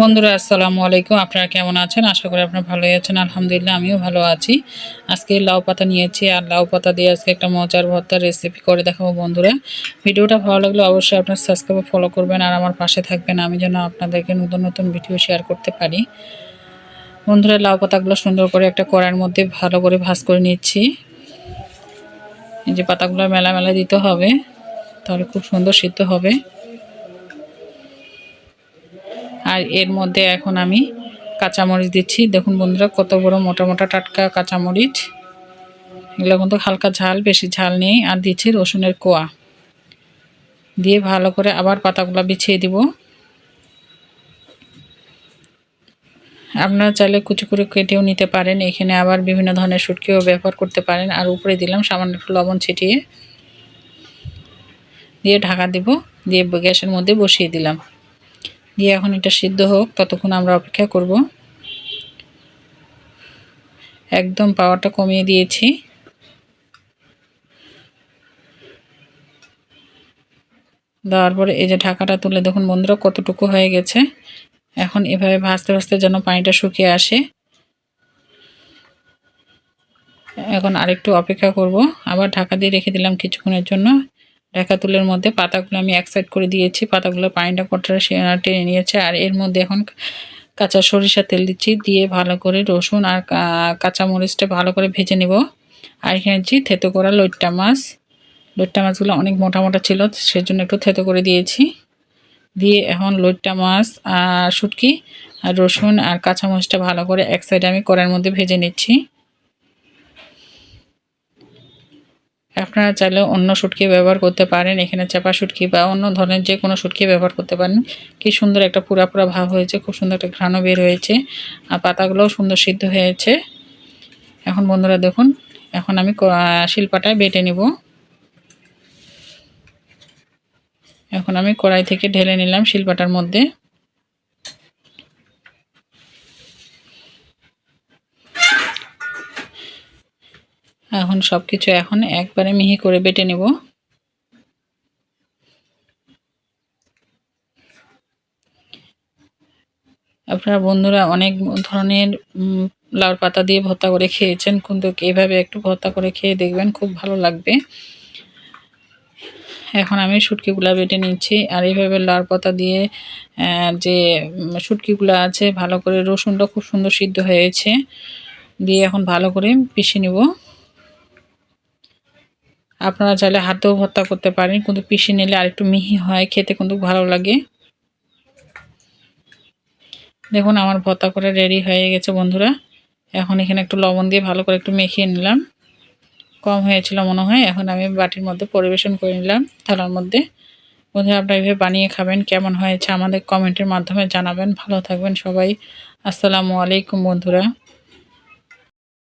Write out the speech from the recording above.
বন্ধুরা, আসসালামু আলাইকুম। আপনারা কেমন আছেন? আশা করি আপনারা ভালোই আছেন। আলহামদুলিল্লাহ, আমিও ভালো আছি। আজকে লাউ পাতা নিয়েছি আর লাউ পাতা দিয়ে আজকে একটা মজার ভর্তার রেসিপি করে দেখাবো বন্ধুরা। ভিডিওটা ভালো লাগলে অবশ্যই আপনার সাবস্ক্রাইব ফলো করবেন আর আমার পাশে থাকবেন। আমি যেন আপনাদেরকে নতুন নতুন ভিডিও শেয়ার করতে পারি। বন্ধুরা, লাউ পাতাগুলো সুন্দর করে একটা কড়ার মধ্যে ভালো করে ভাজ করে নিচ্ছি। এই যে পাতাগুলো মেলা মেলা দিতে হবে, তাহলে খুব সুন্দর সিদ্ধ হবে। আর এর মধ্যে এখন আমি কাঁচামরিচ দিচ্ছি। দেখুন বন্ধুরা, কত বড় মোটা মোটা টাটকা কাঁচামরিচ। এগুলো কিন্তু হালকা ঝাল, বেশি ঝাল নেই। আর দিচ্ছি রসুনের কোয়া। দিয়ে ভালো করে আবার পাতাগুলো বিছিয়ে দিব। আপনারা চাইলে কুচি করে কেটেও নিতে পারেন। এখানে আবার বিভিন্ন ধরনের সুটকিও ব্যবহার করতে পারেন। আর উপরে দিলাম সামান্য একটু লবণ ছিটিয়ে। দিয়ে ঢাকা দিব। দিয়ে গ্যাসের মধ্যে বসিয়ে দিলাম। দিয়ে এখন এটা সিদ্ধ হোক, ততক্ষণ আমরা অপেক্ষা করব। একদম পাওয়ারটা কমিয়ে দিয়েছি। দেওয়ার পরে এই যে ঢাকাটা তুলে দেখুন বন্ধুরা, কতটুকু হয়ে গেছে। এখন এভাবে ভাজতে ভাজতে যেন পানিটা শুকিয়ে আসে। এখন আরেকটু অপেক্ষা করব। আবার ঢাকা দিয়ে রেখে দিলাম কিছুক্ষণের জন্য। তুলের মধ্যে পাতাগুলো আমি এক সাইড করে দিয়েছি, পাতাগুলো পানিটা কটরা টেনে নিয়েছে। আর এর মধ্যে এখন কাঁচা সরিষা তেল দিচ্ছি, দিয়ে ভালো করে রসুন আর কাঁচা মরিচটা ভালো করে ভেজে নেব। আর এখানে দিচ্ছি থেতো করা লইট্টা মাছ। লইট্টা মাছগুলো অনেক মোটা মোটা ছিল, সেজন্য একটু থেতো করে দিয়েছি। দিয়ে এখন লইট্টা মাছ আর শুটকি আর রসুন আর কাঁচা মরিচটা ভালো করে এক সাইডে আমি কড়াইয়ের মধ্যে ভেজে নিচ্ছি। আপনারা চাইলে অন্য শুটকি ব্যবহার করতে পারেন, এখানে চাপা শুটকি বা অন্য ধরনের যে কোনো শুটকি ব্যবহার করতে পারেন। কি সুন্দর একটা পুরা পুরা ভাব হয়েছে, খুব সুন্দর একটা ঘ্রাণও বের হয়েছে আর পাতাগুলোও সুন্দর সিদ্ধ হয়েছে। এখন বন্ধুরা দেখুন, এখন আমি শিল্পাটায় বেটে নিব। এখন আমি কড়াই থেকে ঢেলে নিলাম শিল্পাটার মধ্যে। এখন সব কিছু এখন একবারে মিহি করে বেটে নেব। আপনার বন্ধুরা অনেক ধরনের লাউর পাতা দিয়ে ভর্তা করে খেয়েছেন, কিন্তু এইভাবে একটু ভর্তা করে খেয়ে দেখবেন খুব ভালো লাগবে। এখন আমি শুটকিগুলো বেটে নিচ্ছি, আর এইভাবে লাউর পাতা দিয়ে যে শুটকিগুলো আছে, ভালো করে রসুনটা খুব সুন্দর সিদ্ধ হয়েছে, দিয়ে এখন ভালো করে পিষে নিব। আপনারা চাইলে হাতেও ভর্তা করতে পারেন, কিন্তু পিষে নিলে আরেকটু মিহি হয়, খেতে কিন্তু ভালো লাগে। দেখুন, আমার ভর্তা করে রেডি হয়ে গেছে বন্ধুরা। এখন এখানে একটু লবণ দিয়ে ভালো করে একটু মেখিয়ে নিলাম। কম হয়েছিল মনে হয়, এখন আমি বাটির মধ্যে পরিবেশন করে নিলাম থালার মধ্যে। বন্ধুরা, আপনারা এভাবে বানিয়ে খাবেন, কেমন হয়েছে আমাদের কমেন্টের মাধ্যমে জানাবেন। ভালো থাকবেন সবাই। আসসালামু আলাইকুম বন্ধুরা।